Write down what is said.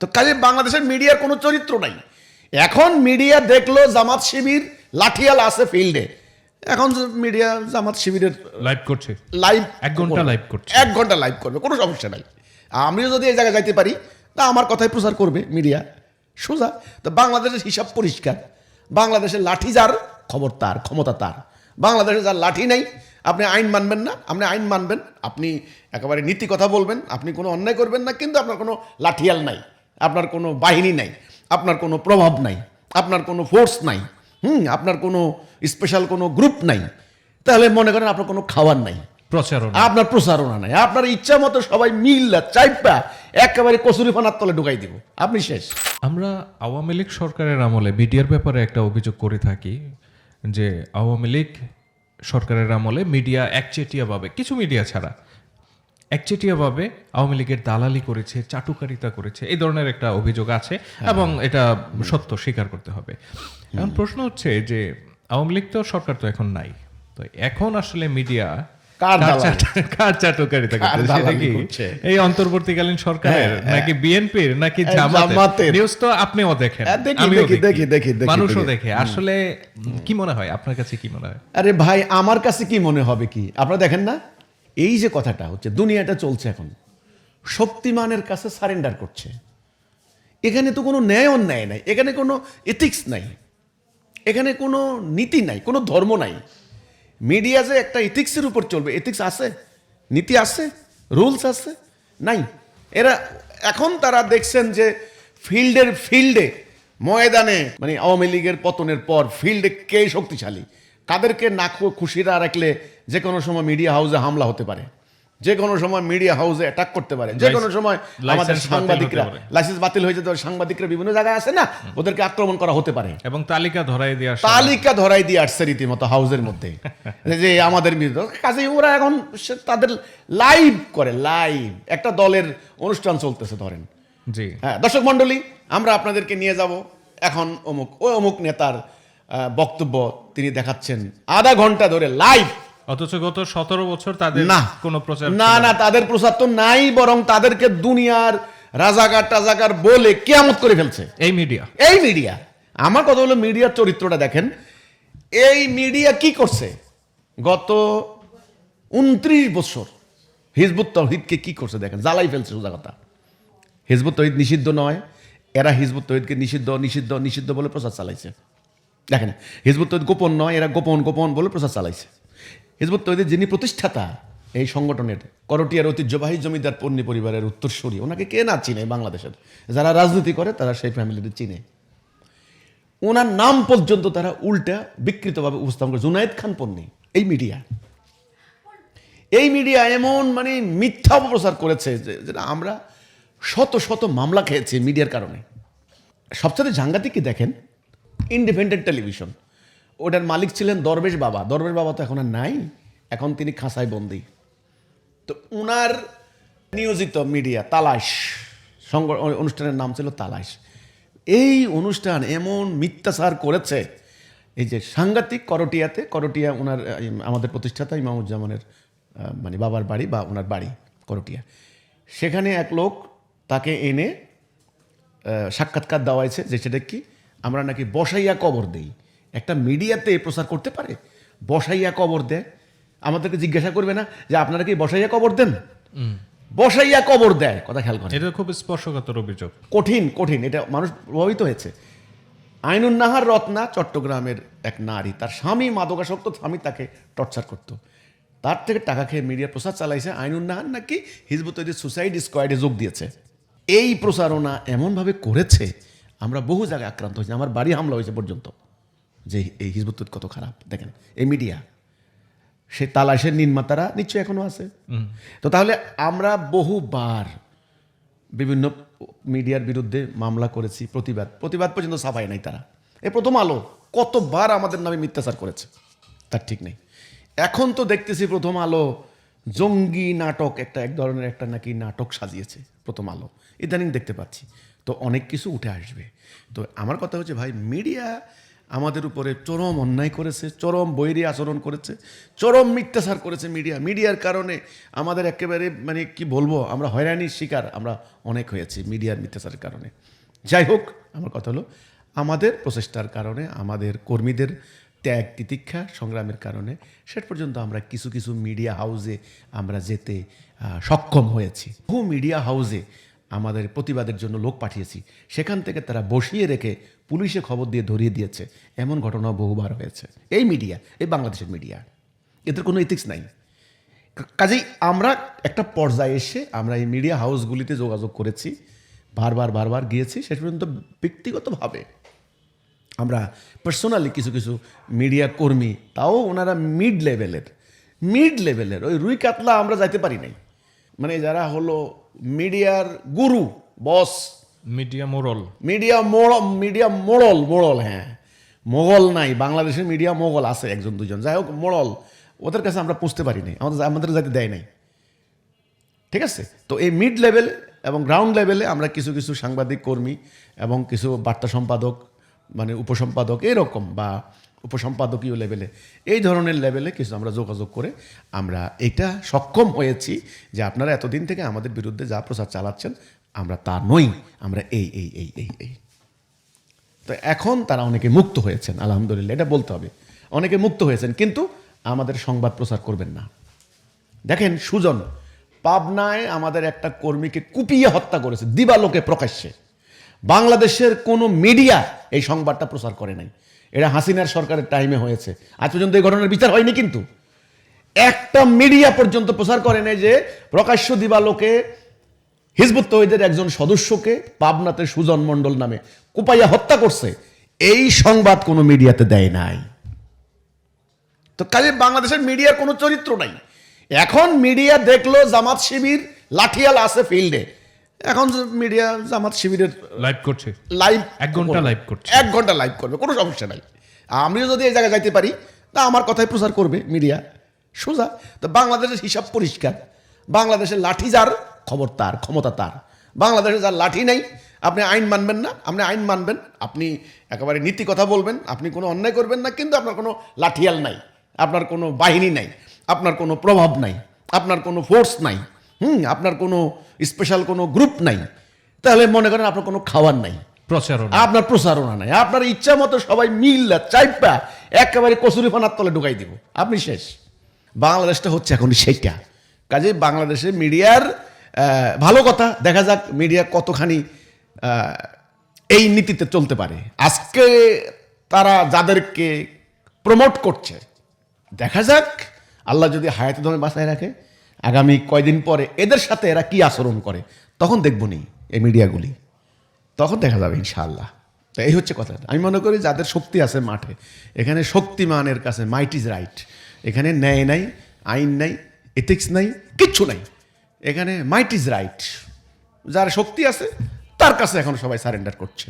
তো কাজে বাংলাদেশের মিডিয়ার কোনো চরিত্র নাই। এখন মিডিয়া দেখল জামাত শিবির লাঠিয়াল আছে ফিল্ডে। এখন মিডিয়া জামাত শিবিরের লাইভ করছে। লাইভ এক ঘণ্টা লাইভ করছে। এক ঘণ্টা লাইভ করবে কোনো সমস্যা নাই। আমিও যদি এই জায়গায় যাইতে পারি তা আমার কথাই প্রচার করবে মিডিয়া। সোজা। তো বাংলাদেশের হিসাব পরিষ্কার। বাংলাদেশের লাঠি যার খবর তার ক্ষমতা তার। বাংলাদেশে যার লাঠি নাই আপনি আইন মানবেন না আপনি আইন মানবেন আপনি একেবারে নীতি কথা বলবেন আপনি কোনো অন্যায় করবেন না কিন্তু আপনার কোনো লাঠিয়াল নাই। আপনার কোনো বাহিনী নাই আপনার কোনো প্রভাব নাই আপনার কোনো ফোর্স নাই হুম আপনার কোনো স্পেশাল কোনো গ্রুপ নাই তাহলে মনে করেন আপনার কোনো খাওয়ার নাই প্রচারণা আপনার প্রচারণা নাই আপনার ইচ্ছা মতো সবাই মিল্লা চাইপা একেবারে কচুরি ফানার তলে ঢুকাই দিব আপনি শেষ। আমরা আওয়ামী লীগ সরকারের আমলে মিডিয়ার ব্যাপারে একটা অভিযোগ করে থাকি যে আওয়ামী লীগ সরকারের আমলে মিডিয়া একচেটিয়াভাবে কিছু মিডিয়া ছাড়া একচেটিয়াভাবে আওয়ামী লীগের দালালি করেছে চাটুকারিতা করেছে এই ধরনের একটা অভিযোগ আছে এবং এটা সত্য স্বীকার করতে হবে। এখন প্রশ্ন হচ্ছে যে আওয়ামী লীগ তো সরকার তো এখন নাই। তো এখন আসলে মিডিয়া কার চাটুকারিতা কার সেটা কি এই অন্তর্বর্তীকালীন সরকারের হ্যাঁ, নাকি বিএনপির নাকি হ্যাঁ, জামাতের? জামাতের। নিউজ তো আপনিও দেখেন হ্যাঁ, দেখি, আমিও দেখি, দেখি, দেখি, দেখি, মানুষও দেখে। আসলে কি মনে হয়? আপনার কাছে কি মনে হয়? আরে ভাই আমার কাছে কি মনে হবে কি? আপনারা দেখেন না? এই যে কথাটা হচ্ছে, দুনিয়াটা চলছে এখন। শক্তিমানের কাছে সারেন্ডার করছে। এখানে তো কোনো ন্যায় অন্যায় নাই, এখানে কোনো এথিক্স নাই, এখানে কোনো নীতি নাই, কোনো ধর্ম নাই। মিডিয়া যে একটা এথিক্সের উপর চলবে এথিক্স আছে, নীতি আছে রুলস আছে, নাই। এরা এখন তারা দেখছেন যে ফিল্ডের ফিল্ডে ময়দানে মানে আওয়ামী লীগের পতনের পর ফিল্ডে কে শক্তিশালী? কাদেরকে না খুশি না রাখলে যে কোনো সময় মিডিয়া হাউসে হামলা হতে পারে। যে কোনো সময় মিডিয়া হাউসে অ্যাটাক করতে পারে। যে কোনো সময় আমাদের সাংবাদিকরা লাইসেন্স বাতিল হয়ে যেতে সাংবাদিকরা বিভিন্ন জায়গায় আছে না? ওদেরকে আক্রমণ করা হতে পারে। এবং তালিকা ধরাই দেওয়ার তালিকা ধরাই দিয়ে আসছে রীতিমতো হাউসের মধ্যে। যে আমাদের কাজে ওরা এখন তাদের লাইভ করে লাইভ একটা দলের অনুষ্ঠান চলতেছে ধরেন। জি। হ্যাঁ দর্শক মণ্ডলী আমরা আপনাদেরকে নিয়ে যাব। এখন অমুক ও অমুক নেতার বক্তব্য তিনি দেখাচ্ছেন আধা ঘণ্টা ধরে লাইভ অথচ গত সতেরো বছর তাদের না। কোনো প্রচার না না তাদের প্রচার তো নাই বরং তাদেরকে দুনিয়ার রাজাকার টাজাকার বলে কেয়ামত করে ফেলছে। এই মিডিয়া এই মিডিয়া আমার কথা হলো মিডিয়ার চরিত্রটা দেখেন। এই মিডিয়া কি করছে? গত উনত্রিশ বছর হিজবুত তহিদকে কি করছে দেখেন? জ্বালাই ফেলছে সোজা কথা। হিজবুত তহিদ নিষিদ্ধ নয় এরা হিজবুত তহিদকে নিষিদ্ধ নিষিদ্ধ নিষিদ্ধ বলে প্রচার চালাইছে। দেখেন হিজবুত তহিদ গোপন নয়, এরা গোপন গোপন বলে প্রচার চালাইছে। হিজবুত তহিদের যিনি প্রতিষ্ঠাতা, এই সংগঠনের করটিয়ার ঐতিহ্যবাহী জমিদার পন্নী পরিবারের উত্তরসূরি, ওনাকে কে না চিনে বাংলাদেশের? যারা রাজনীতি করে, তারা সেই ফ্যামিলিতে চিনে। ওনার নাম পর্যন্ত তারা উল্টা বিকৃতভাবে উপস্থাপন করে জুনায়েদ খান পন্নী, এই মিডিয়া। এই মিডিয়া এমন মানে মিথ্যা অপপ্রচার করেছে যেটা আমরা শত শত মামলা খেয়েছি মিডিয়ার কারণে। সবচেয়ে সাংঘাতিক কি দেখেন? Independent television. ওটার মালিক ছিলেন দরবেশ বাবা। দরবেশ বাবা তো এখন আর নাই, এখন তিনি খাঁচায় বন্দি। তো উনার নিয়োজিত মিডিয়া তালাশ, সংগ অনুষ্ঠানের নাম ছিল তালাশ। এই অনুষ্ঠান এমন মিথ্যাচার করেছে, এই যে সাংঘাতিক করটিয়াতে, করটিয়া ওনার আমাদের প্রতিষ্ঠাতা ইমামুজ্জামানের মানে বাবার বাড়ি বা ওনার বাড়ি, করটিয়া। সেখানে এক লোক তাকে এনে সাক্ষাৎকার দেওয়া হয়েছে যে সেটা কি? আমরা নাকি বসাইয়া কবর দেই। একটা মিডিয়াতে প্রচার করতে পারে? বসাইয়া কবর দেয়। আমাদেরকে জিজ্ঞাসা করবে না যে আপনারা কি বসাইয়া কবর দেন? বসাইয়া কবর দেয় কথা খেয়াল করেন। এটা খুব স্পর্শকাতর অভিযোগ। কঠিন কঠিন এটা মানুষ প্রভাবিত হয়েছে। আইনুন নাহার রত্না চট্টগ্রামের এক নারী তার স্বামী মাদকাসক্ত স্বামী তাকে টর্চার করতো। তার থেকে টাকা খেয়ে মিডিয়া প্রচার চালাইছে আইনুন নাহার নাকি হিজবুত সুসাইড স্কোয়াডে যোগ দিয়েছে। এই প্রচারণা এমনভাবে করেছে আমরা বহু জায়গায় আক্রান্ত হয়েছি আমার বাড়ি হামলা হয়েছে পর্যন্ত। যে এই হিজবুত কত খারাপ দেখেন এই মিডিয়া সে তালাশের নির্মাতারা নিশ্চয়ই এখনও আছে। তো তাহলে আমরা বহুবার বিভিন্ন মিডিয়ার বিরুদ্ধে মামলা করেছি প্রতিবাদ। প্রতিবাদ পর্যন্ত সাফাই নাই তারা। এ প্রথম আলো কতবার আমাদের নামে মিথ্যাচার করেছে তার ঠিক নেই। এখন তো দেখতেছি প্রথম আলো জঙ্গি নাটক একটা এক ধরনের একটা নাকি নাটক সাজিয়েছে প্রথম আলো। ইদানিং দেখতে পাচ্ছি। তো অনেক কিছু উঠে আসবে। তো আমার কথা হচ্ছে ভাই, মিডিয়া আমাদের উপরে চরম অন্যায় করেছে, চরম বৈরী আচরণ করেছে, চরম মিথ্যাচার করেছে মিডিয়া। মিডিয়ার কারণে আমাদের একেবারে মানে কি বলব, আমরা হয়রানির শিকার, আমরা অনেক হয়েছি মিডিয়ার মিথ্যাচারের কারণে। যাই হোক, আমার কথা হলো, আমাদের প্রচেষ্টার কারণে, আমাদের কর্মীদের ত্যাগ তিতিক্ষা সংগ্রামের কারণে, শেষ পর্যন্ত আমরা কিছু কিছু মিডিয়া হাউসে আমরা যেতে সক্ষম হয়েছি। বহু মিডিয়া হাউসে আমাদের প্রতিবাদের জন্য লোক পাঠিয়েছি। সেখান থেকে তারা বসিয়ে রেখে পুলিশে খবর দিয়ে ধরিয়ে দিয়েছে। এমন ঘটনাও বহুবার হয়েছে। এই মিডিয়া, এই বাংলাদেশের মিডিয়া। এদের কোনো ইথিক্স নাই। কাজেই আমরা একটা পর্যায়ে এসে আমরা এই মিডিয়া হাউসগুলিতে যোগাযোগ করেছি। বারবার বারবার গিয়েছি। শেষ পর্যন্ত ব্যক্তিগতভাবে আমরা পার্সোনালি কিছু কিছু মিডিয়া কর্মী, তাও ওনারা মিড লেভেলের মিড লেভেলের ওই রুই কাতলা আমরা যাইতে পারি নাই। মানে যারা হলো মিডিয়ার গুরু বস। মিডিয়া মোড়ল। মিডিয়া মোড় মিডিয়া মোড়ল মোড়ল হ্যাঁ। মোগল নাই বাংলাদেশের মিডিয়া মোগল আছে একজন দুজন। যাই হোক মোড়ল ওদের কাছে আমরা পুষতে পারি নাই আমাদের আমাদের যাতে দেয় নাই। ঠিক আছে? তো এই মিড লেভেল এবং গ্রাউন্ড লেভেলে আমরা কিছু কিছু সাংবাদিক কর্মী এবং কিছু বার্তা সম্পাদক মানে উপসম্পাদক এরকম বা উপসম্পাদকীয় লেভেলে। এই ধরনের লেভেলে কিছু আমরা যোগাযোগ করে আমরা এটা সক্ষম হয়েছি যে আপনারা এতদিন থেকে আমাদের বিরুদ্ধে যা প্রচার চালাচ্ছেন, আমরা তা নই, আমরা এই এই এই এই এই। তো এখন তারা অনেকে মুক্ত হয়েছেন, আলহামদুলিল্লাহ, এটা বলতে হবে। অনেকে মুক্ত হয়েছেন, কিন্তু আমাদের সংবাদ প্রচার করবেন না। দেখেন সুজন, পাবনায় আমাদের একটা কর্মীকে কুপিয়ে হত্যা করেছে, দিবালোকে প্রকাশ্যে। বাংলাদেশের কোনো মিডিয়া এই সংবাদটা প্রচার করে নাই। এটা হাসিনার সরকারের টাইমে হয়েছে। আজ পর্যন্ত এই ঘটনার বিচার হয়নি কিন্তু। একটা মিডিয়া পর্যন্ত প্রচার করে নাই যে প্রকাশ্য দিবালোকে হিজবুত তহিদের একজন সদস্যকে পাবনাতে সুজন মণ্ডল নামে কুপাইয়া হত্যা করছে। এই সংবাদ কোনো মিডিয়াতে দেয় নাই। তো কাজে বাংলাদেশের মিডিয়ার কোনো চরিত্র নাই। এখন মিডিয়া দেখল জামাত শিবির, লাঠিয়াল আছে ফিল্ডে। এখন মিডিয়া জামাত শিবিরের লাইভ করছে। লাইভ এক ঘণ্টা লাইভ করছে। এক ঘণ্টা লাইভ করবে কোনো সমস্যা নাই। আমিও যদি এই জায়গায় যাইতে পারি তা আমার কথাই প্রচার করবে মিডিয়া সোজা। তো বাংলাদেশের হিসাব পরিষ্কার। বাংলাদেশের লাঠি যার খবর তার ক্ষমতা তার। বাংলাদেশে যার লাঠি নাই আপনি আইন মানবেন না আপনি আইন মানবেন আপনি একেবারে নীতি কথা বলবেন আপনি কোনো অন্যায় করবেন না কিন্তু আপনার কোনো লাঠিয়াল নাই আপনার কোনো বাহিনী নাই আপনার কোনো প্রভাব নাই আপনার কোনো ফোর্স নাই। হুম আপনার কোনো স্পেশাল কোনো গ্রুপ নাই। তাহলে মনে করেন আপনার কোনো খাবার নাই। প্রচারণা আপনার প্রচারণা নাই। আপনার ইচ্ছা মতো সবাই মিল্লা চাইপা একেবারে কচুরি ফানার তলে ঢুকাই দিব। আপনি শেষ। বাংলাদেশটা হচ্ছে এখন সেইটা। কাজে বাংলাদেশে মিডিয়ার ভালো কথা। দেখা যাক মিডিয়া কতখানি এই নীতিতে চলতে পারে। আজকে তারা যাদেরকে প্রমোট করছে দেখা যাক। আল্লাহ যদি হায়াতে ধরে বাঁচায় রাখে আগামী কয়দিন পরে এদের সাথে এরা কি আচরণ করে, তখন দেখব নি এই মিডিয়াগুলি। তখন দেখা যাবে ইনশাআল্লাহ। তো এই হচ্ছে কথা আমি মনে করি যাদের শক্তি আছে মাঠে, এখানে শক্তিমানের কাছে মাইট ইজ রাইট এখানে ন্যায় নাই, আইন নাই এথিক্স নাই, কিচ্ছু নাই। এখানে মাইট ইজ রাইট যার শক্তি আছে, তার কাছে এখন সবাই সারেন্ডার করছে।